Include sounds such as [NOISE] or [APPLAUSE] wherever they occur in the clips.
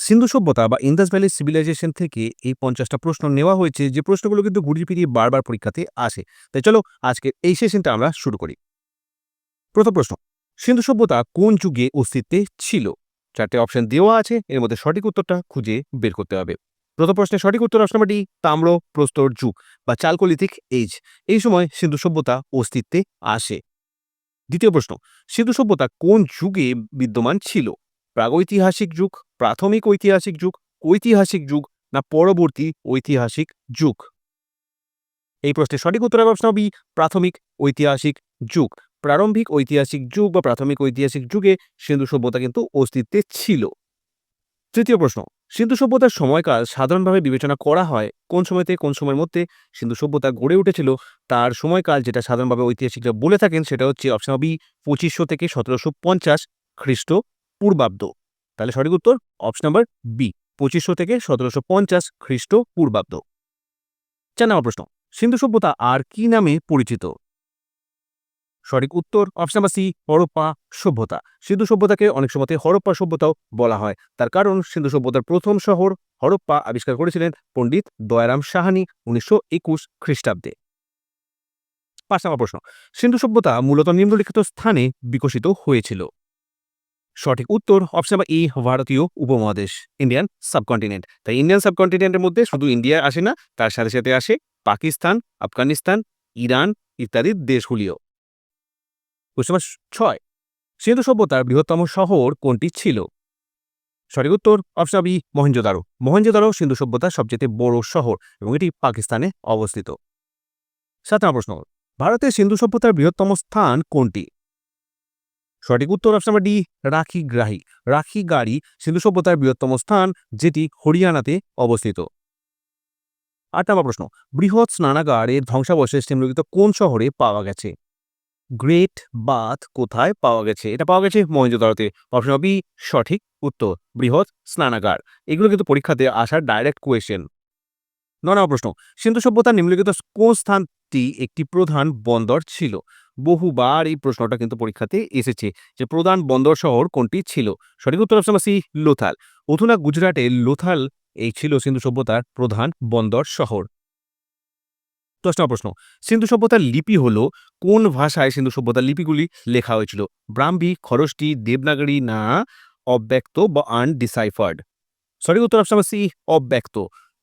সিন্ধু সভ্যতা বা Indas valley civilisation থেকে এই পঞ্চাশটা প্রশ্ন নেওয়া হয়েছে যে প্রশ্নগুলো কিন্তু ঘুরিয়ে ফিরিয়ে বারবার পরীক্ষাতে আসে। তাই চলো আজকের এই সেশনটা আমরা শুরু করি। প্রথম প্রশ্ন, সিন্ধু সভ্যতা কোন যুগে অস্তিত্বে ছিল? চারটে অপশন দেওয়া আছে, এর মধ্যে সঠিক উত্তরটা খুঁজে বের করতে হবে। প্রথম প্রশ্নের সঠিক উত্তর অপশন নাম্বার তাম্র প্রস্তর যুগ বা চালকোলিথিক এজ এই সময় সিন্ধু সভ্যতা অস্তিত্বে আসে। দ্বিতীয় প্রশ্ন, সিন্ধু সভ্যতা কোন যুগে বিদ্যমান ছিল? প্রাগৈতিহাসিক যুগ প্রাথমিক ঐতিহাসিক যুগ ঐতিহাসিক যুগ না পরবর্তী ঐতিহাসিক যুগ? এই প্রশ্নের সঠিক উত্তর হবে অপশন বি প্রাথমিক ঐতিহাসিক যুগ। প্রারম্ভিক ঐতিহাসিক যুগ বা প্রাথমিক ঐতিহাসিক যুগে সিন্ধু সভ্যতা কিন্তু অস্তিত্বে ছিল। তৃতীয় প্রশ্ন, সিন্ধু সভ্যতার সময়কাল সাধারণভাবে বিবেচনা করা হয় কোন সময়তে, কোন সময়ের মধ্যে সিন্ধু সভ্যতা গড়ে উঠেছিল? তার সময়কাল যেটা সাধারণভাবে ঐতিহাসিকরা বলে থাকেন সেটা হচ্ছে অপশন বি পঁচিশশো থেকে সতেরোশো পঞ্চাশ খ্রিস্ট পূর্বাব্দ। তাহলে সঠিক উত্তর অপশন নাম্বার বি পঁচিশশো থেকে সতেরোশো পঞ্চাশ খ্রিস্ট পূর্বাব্দ। চার প্রশ্ন, সিন্ধু সভ্যতা আর কি নামে পরিচিত? সঠিক উত্তর অপশন নাম্বার সি হরপ্পা সভ্যতা। সিন্ধু সভ্যতাকে অনেক সময়তে হরপ্পা সভ্যতাও বলা হয়। তার কারণ, সিন্ধু সভ্যতার প্রথম শহর হরপ্পা আবিষ্কার করেছিলেন পণ্ডিত দয়ারাম সাহানি উনিশশো একুশ খ্রিস্টাব্দে। পাঁচ নম্বর প্রশ্ন, সিন্ধু সভ্যতা মূলত নিম্নলিখিত স্থানে বিকশিত হয়েছিল। সঠিক উত্তর অপশন নাম্বার ই ভারতীয় উপমহাদেশ ইন্ডিয়ান সাবকন্টিনেন্ট তাই ইন্ডিয়ান সাবকন্টিনেন্টের মধ্যে শুধু ইন্ডিয়া আসে না, তার সাথে সাথে আসে পাকিস্তান, আফগানিস্তান, ইরান ইত্যাদি দেশগুলিও। ছয় সিন্ধু সভ্যতার বৃহত্তম শহর কোনটি ছিল? সঠিক উত্তর অপশন বি মহেঞ্জোদারো মহেঞ্জোদারো সিন্ধু সভ্যতার সবচেয়ে বড় শহর এবং এটি পাকিস্তানে অবস্থিত। সাত নম্বর প্রশ্ন, ভারতের সিন্ধু সভ্যতার বৃহত্তম স্থান কোনটি? সঠিক উত্তর অপশন নাম্বার ডি রাখি গ্রাহী। রাখি গাড়ি সিন্ধু সভ্যতার বৃহত্তম স্থান, যেটি হরিয়ানাতে অবস্থিত। আট নম্বর প্রশ্ন, বৃহৎ স্নানাগারের ধ্বংসাবশেষ নিম্নলিখিত কোন শহরে পাওয়া গেছে? গ্রেট বাথ কোথায় পাওয়া গেছে? এটা পাওয়া গেছে মহেন্দ্রদারতে অপশন বি সঠিক উত্তর, বৃহৎ স্নানাগার। এগুলো কিন্তু পরীক্ষাতে আসার ডাইরেক্ট কোয়েশ্চেন ন নম্বর প্রশ্ন, সিন্ধু সভ্যতার নিম্নলিখিত কোন স্থানটি একটি প্রধান বন্দর ছিল? বহুবার এই প্রশ্নটা কিন্তু পরীক্ষাতে এসেছে যে প্রধান বন্দর শহর কোনটি ছিল? সঠিক উত্তর অপশন সি লোথাল। অধুনা গুজরাটে লোথাল, এই ছিল সিন্ধু সভ্যতার প্রধান বন্দর শহর। দশ নম্বর প্রশ্ন, সিন্ধু সভ্যতার লিপি হল কোন ভাষায় সিন্ধু সভ্যতার লিপিগুলি লেখা হয়েছিল? ব্রাহ্মী, খরষ্টি, দেবনাগরী না অব্যক্ত বা আনডিসাইফার্ড? সঠিক উত্তর অপশন সি অব্যক্ত।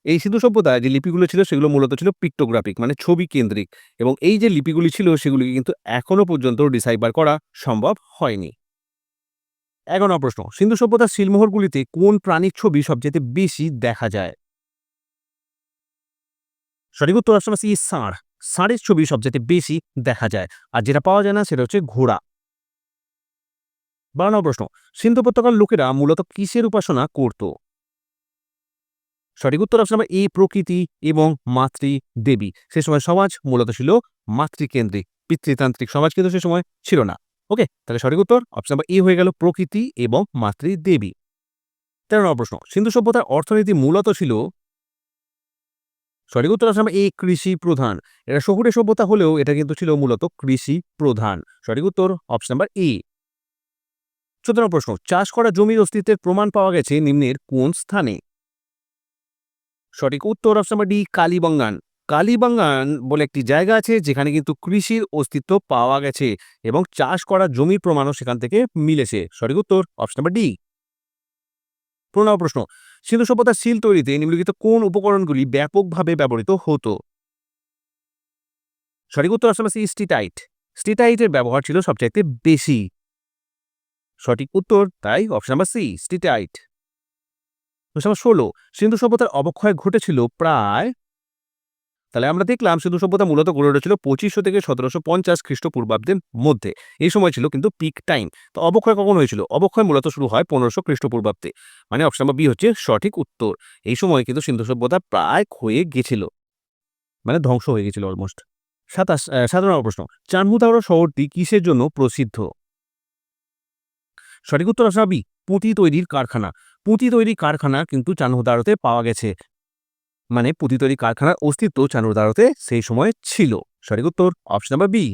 এই সিন্ধু সভ্যতায় যে লিপিগুলো ছিল সেগুলো মূলত ছিল পিক্টোগ্রাফিক মানে ছবি কেন্দ্রিক এবং এই যে লিপিগুলি ছিল সেগুলিকে কিন্তু এখনও পর্যন্ত ডিসাইবার করা সম্ভব হয়নি। এগারো প্রশ্ন, সিন্ধু সভ্যতার শিলমোহরগুলিতে কোন প্রাণীর ছবি সবচেয়ে বেশি দেখা যায়? সঠিক উত্তর অপশন সি ষাঁড়। ষাঁড়ের ছবি সবচেয়ে বেশি দেখা যায় আর যেটা পাওয়া যায় না সেটা হচ্ছে ঘোড়া। বারো নম্বর প্রশ্ন, সিন্ধু উপত্যকার লোকেরা মূলত কিসের উপাসনা করত? সঠিক উত্তর অপশন নাম্বার এ প্রকৃতি এবং মাতৃ দেবী সে সময় সমাজ মূলত ছিল মাতৃকেন্দ্রিক, পিতৃতান্ত্রিক সমাজ কিন্তু সে সময় ছিল না। ওকে তাহলে সঠিক উত্তর অপশন নাম্বার এ হয়ে গেল প্রকৃতি এবং মাতৃ দেবী তেরো নম্বর প্রশ্ন। সিন্ধু সভ্যতার অর্থনীতি মূলত ছিল সঠিক উত্তর অপশন নাম্বার এ কৃষি প্রধান। এটা শহুরে সভ্যতা হলেও এটা কিন্তু ছিল মূলত কৃষি প্রধান। সঠিক উত্তর অপশন নাম্বার এ চোদ্দ নম্বর প্রশ্ন। চাষ করা জমির অস্তিত্বের প্রমাণ পাওয়া গেছে নিম্নের কোন স্থানে? সঠিক উত্তর option number D Kalibangan Kalibangan বলে একটি জায়গা আছে যেখানে কিন্তু কৃষির অস্তিত্ব পাওয়া গেছে এবং চাষ করা জমির প্রমাণও সেখান থেকে মিলেছে। সঠিক উত্তর অপশন নাম্বার ডি প্রণব প্রশ্ন, সিন্ধু সভ্যতার শিল তৈরিতে নিম্নলিখিত কোন উপকরণগুলি ব্যাপকভাবে ব্যবহৃত হতো? সঠিক উত্তর অপশন সি স্টিটাইট স্টিটাইটের ব্যবহার ছিল সবচাইতে বেশি। সঠিক উত্তর তাই অপশন নাম্বার সি স্টিটাইট ষোলো। সিন্ধু সভ্যতার অবক্ষয় ঘটেছিল প্রায় তাহলে আমরা দেখলাম সিন্ধু সভ্যতা মূলত গড়ে উঠেছিল পঁচিশশো থেকে সতেরোশো পঞ্চাশ খ্রিস্টপূর্বাব্দের মধ্যে। এই সময় ছিল কিন্তু পিক টাইম তো অবক্ষয় কখন হয়েছিল? অবক্ষয় মূলত শুরু হয় পনেরোশো খ্রিস্টপূর্বাব্দে। মানে অপশন নাম্বার বি হচ্ছে সঠিক উত্তর। এই সময় কিন্তু সিন্ধু সভ্যতা প্রায় ক্ষয়ে গেছিল। মানে ধ্বংস হয়ে গেছিল অলমোস্ট সাতাশ সাধারণ প্রশ্ন। চানহুতাওড়া শহরটি কিসের জন্য প্রসিদ্ধ? সঠিক উত্তর অপশন বি পুঁতি তৈরির কারখানা। পুঁতি তৈরি কারখানা কিন্তু চানহুতারোতে পাওয়া গেছে। মানে পুঁতি তৈরি কারখানার অস্তিত্ব চানুরদারতে সেই সময় ছিল। সঠিক উত্তর অপশন নাম্বার বি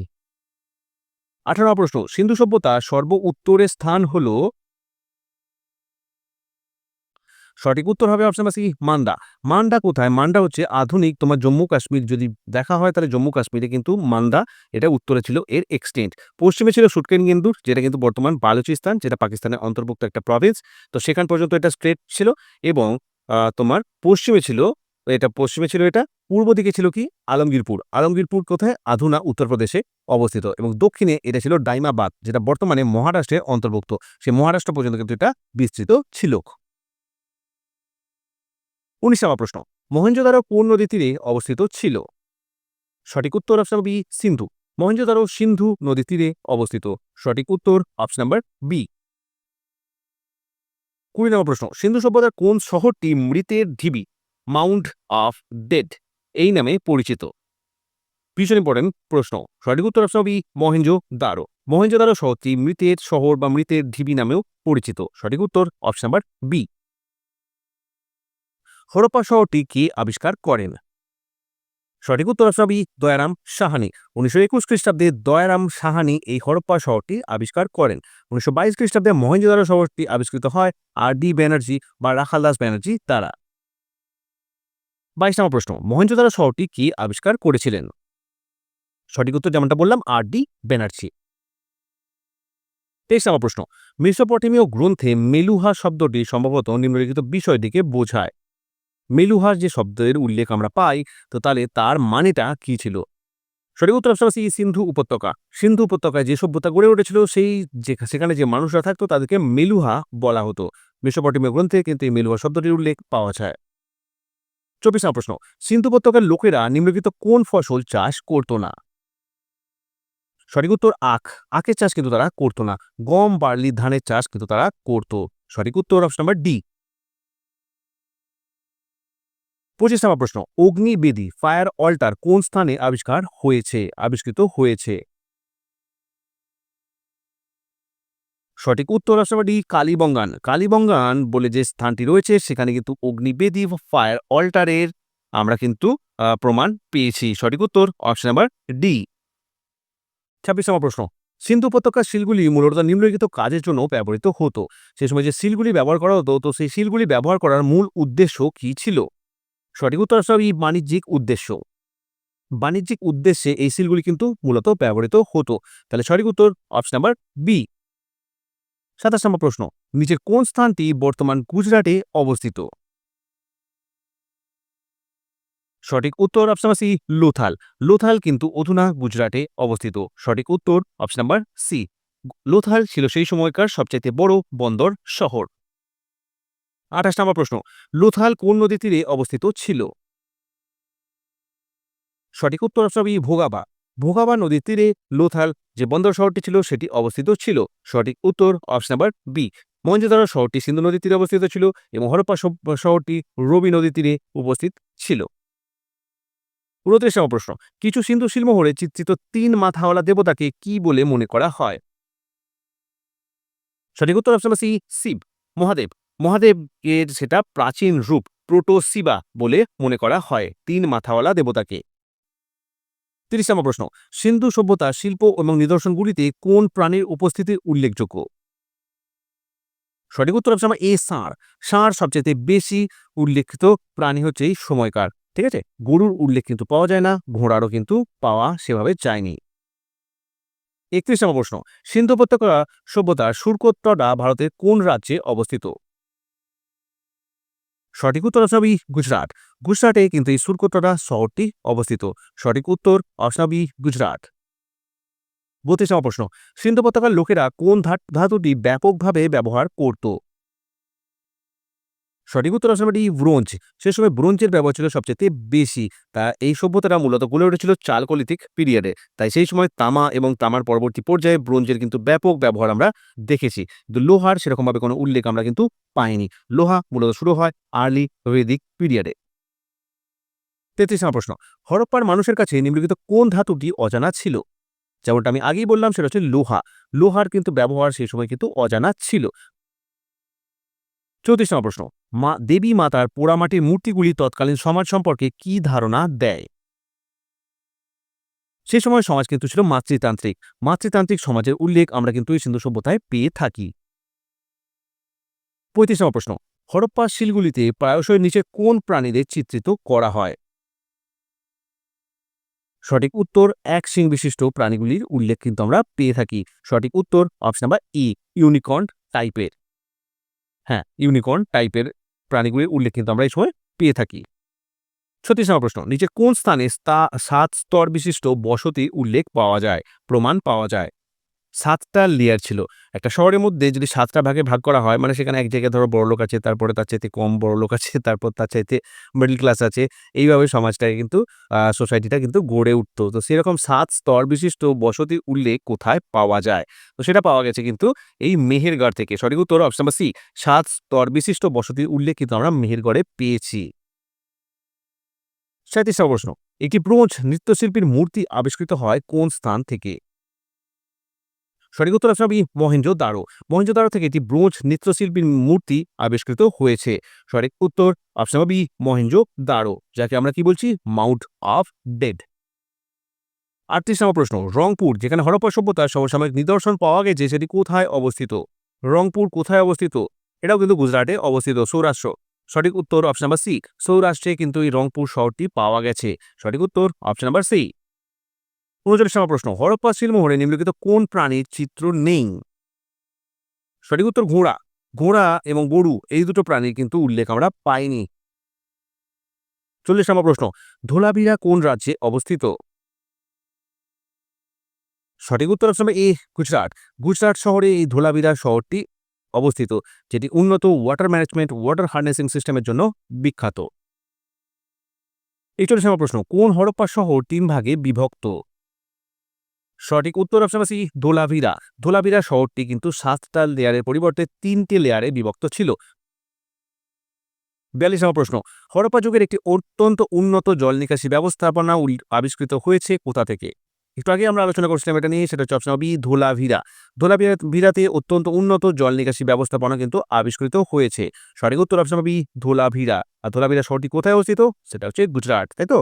আঠারো প্রশ্ন, সিন্ধু সভ্যতা সর্ব উত্তরের স্থান হল সঠিক উত্তর হবে option number C Manda. Manda কোথায়? মান্ডা হচ্ছে আধুনিক, তোমার জম্মু কাশ্মীর, যদি দেখা হয় তাহলে জম্মু কাশ্মীরে কিন্তু মান্ডা, এটা উত্তরে ছিল এর এক্সটেন্ট পশ্চিমে ছিল সুটকেন গেন্দুর, যেটা কিন্তু বর্তমান বালুচিস্তান, যেটা পাকিস্তানের অন্তর্ভুক্ত একটা প্রভিন্স তো সেখান পর্যন্ত এটা স্ট্রেট ছিল এবং তোমার পশ্চিমে ছিল, এটা পশ্চিমে ছিল এটা, পূর্ব দিকে ছিল কি? আলমগীরপুর। আলমগীরপুর কোথায়? আধুনা উত্তরপ্রদেশে অবস্থিত এবং দক্ষিণে এটা ছিল ডাইমাবাদ, যেটা বর্তমানে মহারাষ্ট্রের অন্তর্ভুক্ত। সে মহারাষ্ট্র পর্যন্ত কিন্তু এটা বিস্তৃত ছিল। উনিশ প্রশ্ন মহেঞ্জোদারো কোন নদী তীরে অবস্থিত ছিল? সঠিক উত্তর অপশন বি সিন্ধু। মহেঞ্জোদারো সিন্ধু নদী তীরে অবস্থিত। সঠিক উত্তর অপশন নাম্বার বি কুড়ি নম্বর প্রশ্ন, সিন্ধু সভ্যতার কোন শহরটি মৃতের ঢিবি, মাউন্ট অফ ডেড, এই নামে পরিচিত? ভীষণ ইম্পর্টেন্ট প্রশ্ন, সঠিক উত্তর অপশন বি মহেঞ্জো দারো মহেঞ্জোদারো শহরটি মৃতের শহর বা মৃতের ঢিবি নামেও পরিচিত। সঠিক উত্তর অপশন নাম্বার বি হরপ্পা শহরটি কে আবিষ্কার করেন। সঠিক উত্তর বি দয়ারাম সাহানি। উনিশশো একুশ খ্রিস্টাব্দে দয়ারাম সাহানি এই হরপ্পা শহরটি আবিষ্কার করেন। উনিশশো বাইশ খ্রিস্টাব্দে মহেঞ্জোদারো শহরটি আবিষ্কৃত হয় আর ডি ব্যানার্জি বা রাখালদাস ব্যানার্জি তারা বাইশ নম্বর প্রশ্ন মহেঞ্জোদারো শহরটি কি আবিষ্কার করেছিলেন? সঠিক উত্তর যেমনটা বললাম, আর ডি ব্যানার্জি। তেইশ নম্বর প্রশ্ন, মেসোপটেমীয় গ্রন্থে মেলুহা শব্দটি সম্ভবত নিম্নলিখিত বিষয়টিকে বোঝায়। মেলুহার যে শব্দের উল্লেখ আমরা পাই, তো তাহলে তার মানেটা কি ছিল? সঠিক উত্তর সি, সিন্ধু উপত্যকা। সিন্ধু উপত্যকায় যে সভ্যতা গড়ে উঠেছিল, সেই যে সেখানে যে মানুষরা থাকতো, তাদেরকে মেলুহা বলা হতো। মেসোপটেমীয় গ্রন্থে কিন্তু এই মেলুহা শব্দটির উল্লেখ পাওয়া যায়। চব্বিশ প্রশ্ন, সিন্ধু উপত্যকার লোকেরা নিম্নলিখিত কোন ফসল চাষ করত না? সঠিক উত্তর, আখ। আখের চাষ কিন্তু তারা করতো না। গম, বার্লি, ধানের চাষ কিন্তু তারা করতো। সঠিক উত্তর অপশন নাম্বার ডি। পঁচিশ নম্বর প্রশ্ন, অগ্নিবেদী ফায়ার অল্টার কোন স্থানে আবিষ্কার হয়েছে? আবিষ্কৃত হয়েছে। সঠিক উত্তর ডি, কালীবঙ্গান। কালীবঙ্গান বলে যে স্থানটি রয়েছে, সেখানে কিন্তু অগ্নিবেদী ফায়ার অল্টারের আমরা কিন্তু প্রমাণ পেয়েছি। সঠিক উত্তর অপশন নাম্বার ডি ছাব্বিশ নম্বর প্রশ্ন, সিন্ধু উপত্যকার শিলগুলি মূলত নিম্নলিখিত কাজের জন্য ব্যবহৃত হতো। সে সময় যে শিলগুলি ব্যবহার করা হতো, তো সেই শিলগুলি ব্যবহার করার মূল উদ্দেশ্য কি ছিল? সঠিক উত্তর সব এই বাণিজ্যিক উদ্দেশ্য। বাণিজ্যিক উদ্দেশ্যে এই সিলগুলি কিন্তু মূলত ব্যবহৃত হতো। তাহলে সঠিক উত্তর অপশন নাম্বার বি সাতাশ নম্বর প্রশ্ন, নিচের কোন স্থানটি বর্তমান গুজরাটে অবস্থিত? সঠিক উত্তর option number C Lothal. Lothal কিন্তু অধুনা গুজরাটে অবস্থিত। সঠিক উত্তর অপশন নাম্বার সি লোথাল ছিল সেই সময়কার সবচাইতে বড় বন্দর শহর। আঠাশ নম্বর প্রশ্ন, লোথাল কোন নদী তীরে অবস্থিত ছিল? সঠিক উত্তর অপশন বি, ভোগাবা। ভোগাবা নদীর তীরে লোথাল যে বন্দর শহরটি ছিল সেটি অবস্থিত ছিল। সঠিক উত্তর অপশন নাম্বার বি, মঞ্জুদারা শহরটি সিন্ধু নদীর তীরে অবস্থিত ছিল এবং হরপ্পা শহরটি রবি নদীর তীরে উপস্থিত ছিল। উনত্রিশ নম্বর প্রশ্ন, কিছু সিন্ধু শিলমোহরে চিত্রিত তিন মাথাওয়ালা দেবতাকে কি বলে মনে করা হয়? সঠিক উত্তর অপশন সি, শিব। মহাদেব। মহাদেব এর সেটা প্রাচীন রূপ, প্রোটোসিবা বলে মনে করা হয় তিন মাথাওয়ালা দেবতাকে। তিরিশ নম্বর প্রশ্ন, সিন্ধু সভ্যতা, শিল্প এবং নিদর্শনগুলিতে কোন প্রাণীর উপস্থিতি উল্লেখযোগ্য? সঠিক উত্তর অপশন এ ষাঁড়। ষাঁড় সবচেয়ে বেশি উল্লেখিত প্রাণী হচ্ছে এই সময়কার, ঠিক আছে? গরুর উল্লেখ কিন্তু পাওয়া যায় না, ঘোড়ারও কিন্তু পাওয়া সেভাবে যায়নি। একত্রিশ নম্বর প্রশ্ন, সিন্ধু উপত্যকা সভ্যতার সুরকোত্তরা ভারতের কোন রাজ্যে অবস্থিত? সঠিক উত্তর অপশন বি, গুজরাট। গুজরাটে কিন্তু এই সুরকোটরা শহরটি অবস্থিত। সঠিক উত্তর অপশন গুজরাট। বত্রিশ প্রশ্ন, সিন্ধু উপত্যকার লোকেরা কোন ধাত- ধাতুটি ব্যাপকভাবে ব্যবহার করত? সঠিক উত্তর অপশন ডি ব্রোঞ্জ। সে সময় ব্রোঞ্জের ব্যবহার ছিল সবচেয়ে বেশি। তা এই সভ্যতাটা মূলত গড়ে উঠেছিল চালকলিতিক পিরিয়ডে। তাই সেই সময় তামা এবং তামার পরবর্তী পর্যায়ে ব্রোঞ্জের কিন্তু ব্যাপক ব্যবহার আমরা দেখেছি। কিন্তু লোহার সেরকমভাবে কোনো উল্লেখ আমরা কিন্তু পাইনি। লোহা মূলত শুরু হয় আর্লি বৈদিক পিরিয়ডে। তেত্রিশ নম্বর প্রশ্ন, হরপ্পার মানুষের কাছে নিম্নলিখিত কোন ধাতুটি অজানা ছিল? যেমনটা আমি আগেই বললাম সেটা হচ্ছে লোহা। লোহার কিন্তু ব্যবহার সেই সময় কিন্তু অজানা ছিল। চৌত্রিশ নম্বর প্রশ্ন। মা, দেবী মাতার পোড়ামাটির মূর্তিগুলি তৎকালীন সমাজ সম্পর্কে কি ধারণা দেয়? সে সময় সমাজ কিন্তু ছিল মাতৃতান্ত্রিক। মাতৃতান্ত্রিক সমাজের উল্লেখ আমরা কিন্তু এই সিন্ধু সভ্যতায় পেয়ে থাকি। পঁয়ত্রিশ নম্বর প্রশ্ন। হরপ্পা শিলগুলিতে প্রায়শই নিচে কোন প্রাণীদের চিত্রিত করা হয়? সঠিক উত্তর, এক শিং বিশিষ্ট প্রাণীগুলির উল্লেখ কিন্তু আমরা পেয়ে থাকি। সঠিক উত্তর অপশন নাম্বার ই ইউনিকর্ন টাইপের হ্যাঁ ইউনিকর্ন টাইপের প্রাণীগুলির উল্লেখ কিন্তু আমরা এই সময় পেয়ে থাকি। ছত্রিশ নম্বর প্রশ্ন, নিচে কোন স্থানে সাত স্তর বিশিষ্ট বসতি উল্লেখ পাওয়া যায়, প্রমাণ পাওয়া যায়? সাতটা লেয়ার ছিল। একটা শহরের মধ্যে যদি সাতটা ভাগে ভাগ করা হয় মানে সেখানে এক জায়গায় ধরো বড় লোক আছে, তারপরে তার চাইতে কম বড় লোক আছে, [LAUGHS] তারপর তার চাইতে মিডল ক্লাস আছে, এইভাবে সমাজটাকে কিন্তু সোসাইটিটা কিন্তু গড়ে উঠতো। তো সেরকম সাত স্তর বিশিষ্ট বসতির উল্লেখ কোথায় পাওয়া যায়? তো সেটা পাওয়া গেছে কিন্তু এই মেহেরগড় থেকে। সঠিক উত্তর অপশন নাম্বার সি সাত স্তর বিশিষ্ট বসতির উল্লেখ কিন্তু আমরা মেহেরগড়ে পেয়েছি। সাঁত্রিশ প্রশ্ন, একটি ব্রোঞ্জ নৃত্যশিল্পীর মূর্তি আবিষ্কৃত হয় কোন স্থান থেকে? সঠিক উত্তর option B Mohenjodaro Mohenjodaro থেকে একটি ব্রোঞ্জ নৃত্যশিল্পীর মূর্তি আবিষ্কৃত হয়েছে। সঠিক উত্তর অপশন বি মহেন্দ্র দারো যাকে আমরা কি বলছি? মাউন্ট অফ ডেড আটত্রিশ নম্বর প্রশ্ন, রংপুর, যেখানে হরপ্পা সভ্যতার সমসাময়িক নিদর্শন পাওয়া গেছে, সেটি কোথায় অবস্থিত? রংপুর কোথায় অবস্থিত? এটাও কিন্তু গুজরাটে অবস্থিত, সৌরাষ্ট্র। সঠিক উত্তর অপশন নাম্বার সি সৌরাষ্ট্রে কিন্তু এই রংপুর শহরটি পাওয়া গেছে। সঠিক উত্তর অপশন নাম্বার সি উনচল্লিশ নম্বর প্রশ্ন, হরপ্পা শিলমোহরে নিম্নলিখিত কোন প্রাণীর চিত্র নেই? সঠিক উত্তর ঘোড়া ঘোড়া এবং গরু, এই দুটো প্রাণীর কিন্তু উল্লেখ আমরা পাইনি। চল্লিশ নম্বর প্রশ্ন, ধোলাভিরা কোন রাজ্যে অবস্থিত? সঠিক উত্তর অপশন এ, গুজরাট। গুজরাট শহরে এই ধোলাভিরা শহরটি অবস্থিত, যেটি উন্নত ওয়াটার ম্যানেজমেন্ট, ওয়াটার হার্নেসিং সিস্টেমের জন্য বিখ্যাত। এই চল্লিশ নম্বর প্রশ্ন, কোন হরপ্পা শহর তিন ভাগে বিভক্ত? সঠিক উত্তর অপশন সি ধোলাভিরা। ধোলাভিরা শহরটি কিন্তু সাতটা লেয়ারের পরিবর্তে তিনটি লেয়ারে বিভক্ত ছিল। বিয়াল্লিশ নম্বর প্রশ্ন, হরপ্পা যুগের একটি অত্যন্ত উন্নত জল নিকাশি ব্যবস্থাপনা আবিষ্কৃত হয়েছে কোথা থেকে? একটু আগে আমরা আলোচনা করছিলাম এটা নিয়ে, সেটা হচ্ছে অপশন ধোলাভিরা ধোলাভিরা। ভিরাতে অত্যন্ত উন্নত জল নিকাশি ব্যবস্থাপনা কিন্তু আবিষ্কৃত হয়েছে। সঠিক উত্তর অপশন বি ধোলাভিরা। আর ধোলাভিরা শহরটি কোথায় অবস্থিত? সেটা হচ্ছে গুজরাট, তাই তো?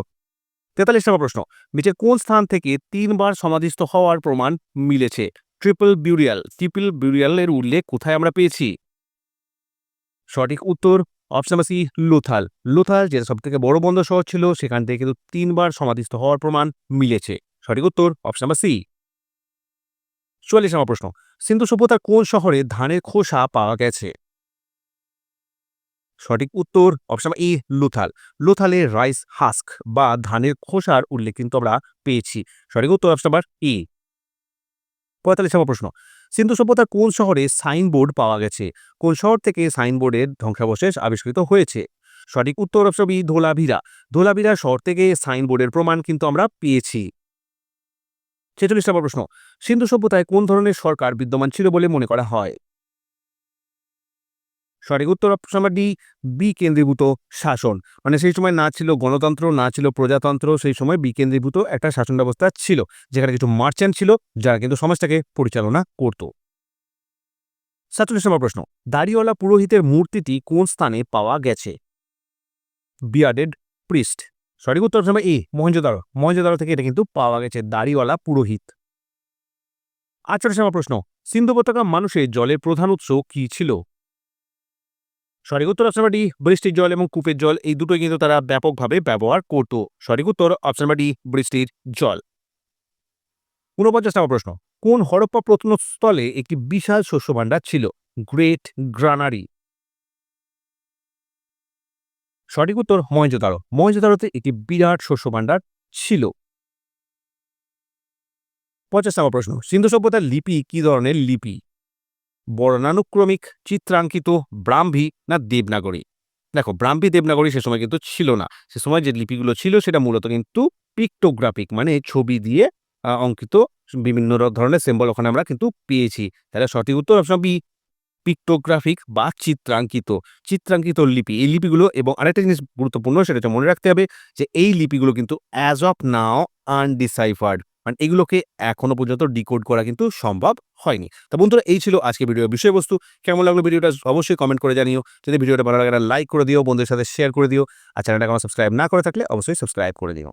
তেতাল্লিশ নম্বর প্রশ্ন নিচে কোন স্থান থেকে তিনবার সমাধিস্থ হওয়ার প্রমাণ মিলেছে? ট্রিপল বিউরিয়াল, ট্রিপল বিউরিয়ালের উল্লেখ কোথায় আমরা পেয়েছি? সঠিক উত্তর, অপশন নাম্বার লোথাল। লোথাল যেটা সব থেকে বড় বন্দর শহর ছিল, সেখান থেকে কিন্তু তিনবার সমাধিস্থ হওয়ার প্রমাণ মিলেছে। সঠিক উত্তর, অপশন নাম্বার সি চুয়াল্লিশ নম্বর প্রশ্ন, সিন্ধু সভ্যতার কোন শহরে ধানের খোসা পাওয়া গেছে? সঠিক উত্তর অপশন ই লুথাল। লুথালে রাইস হাস্ক বা ধানের খোসার উল্লেখ কিন্তু আমরা পেয়েছি। সঠিক উত্তর অপশন নাম্বার ই পঁয়তাল্লিশ নম্বর প্রশ্ন। সিন্ধু সভ্যতার কোন শহরে সাইনবোর্ড পাওয়া গেছে? কোন শহর থেকে সাইনবোর্ডের ধ্বংসাবশেষ আবিষ্কৃত হয়েছে? সঠিক উত্তর অপশন বি, ধোলাভিরা। ধোলাভিরা শহর থেকে সাইনবোর্ডের প্রমাণ কিন্তু আমরা পেয়েছি। ছেচল্লিশ নম্বর প্রশ্ন। সিন্ধু সভ্যতায় কোন ধরনের সরকার বিদ্যমান ছিল বলে মনে করা হয়? সঠিক উত্তর অপশন নাম্বার ডি বিকেন্দ্রীভূত শাসন। মানে সেই সময় না ছিল গণতন্ত্র, না ছিল প্রজাতন্ত্র, সেই সময় বিকেন্দ্রীভূত একটা শাসন ব্যবস্থা ছিল, যেখানে কিছু মার্চেন্ট ছিল, যারা কিন্তু সমাজটাকে পরিচালনা করত। সাতচল্লিশ নম্বর প্রশ্ন, দাড়িওয়ালা পুরোহিতের মূর্তিটি কোন স্থানে পাওয়া গেছে? Bearded priest. সঠিক উত্তর সময় এ মহেঞ্জোদারো মহেঞ্জোদারো থেকে এটা কিন্তু পাওয়া গেছে, দাড়িওয়ালা পুরোহিত। আটচল্লিশ নম্বর প্রশ্ন, সিন্ধু উপত্যকা মানুষের জলের প্রধান উৎস কি ছিল? সঠিক উত্তর অপশন ডি বৃষ্টির জল এবং কূপের জল, এই দুটোই কিন্তু তারা ব্যাপকভাবে ব্যবহার করত। সঠিক উত্তর অপশন ডি বৃষ্টির জল। ঊনপঞ্চাশ নম্বর প্রশ্ন, কোন হরপ্পা প্রত্নস্থলে একটি বিশাল শস্য ভাণ্ডার ছিল? Great granary. সঠিক উত্তর মহেঞ্জোদারো মহেঞ্জোদারোতে একটি বিরাট শস্য ভাণ্ডার ছিল। পঞ্চাশ নম্বর প্রশ্ন, সিন্ধু সভ্যতার লিপি কি ধরনের লিপি? বর্ণানুক্রমিক, চিত্রাঙ্কিত ব্রাহ্মী না দেবনাগরী? দেখো, ব্রাহ্মী, দেবনাগরী সে সময় কিন্তু ছিল না। সে সময় যে লিপিগুলো ছিল সেটা মূলত কিন্তু পিক্টোগ্রাফিক মানে ছবি দিয়ে অঙ্কিত বিভিন্ন ধরনের সিম্বল ওখানে আমরা কিন্তু পেয়েছি। তাহলে সঠিক উত্তর অপশন বি পিক্টোগ্রাফিক বা চিত্রাঙ্কিত। চিত্রাঙ্কিত লিপি, এই লিপিগুলো এবং আরেকটা জিনিস গুরুত্বপূর্ণ সেটা মনে রাখতে হবে যে এই লিপিগুলো কিন্তু অ্যাজ অফ নাও আনডিসাইফার্ড মানে এগুলোকে এখনও পর্যন্ত ডিকোড করা কিন্তু সম্ভব হয়নি। তা বন্ধুরা, এই ছিল আজকে ভিডিও বিষয়বস্তু। কেমন লাগল ভিডিওটা অবশ্যই কমেন্ট করে জানিও। যদি ভিডিওটা ভালো লাগে লাইক করে দিও, বন্ধুদের সাথে শেয়ার করে দিও। আর চ্যানেলটা কোনো সাবস্ক্রাইব না করে থাকলে অবশ্যই সাবস্ক্রাইব করে দিও।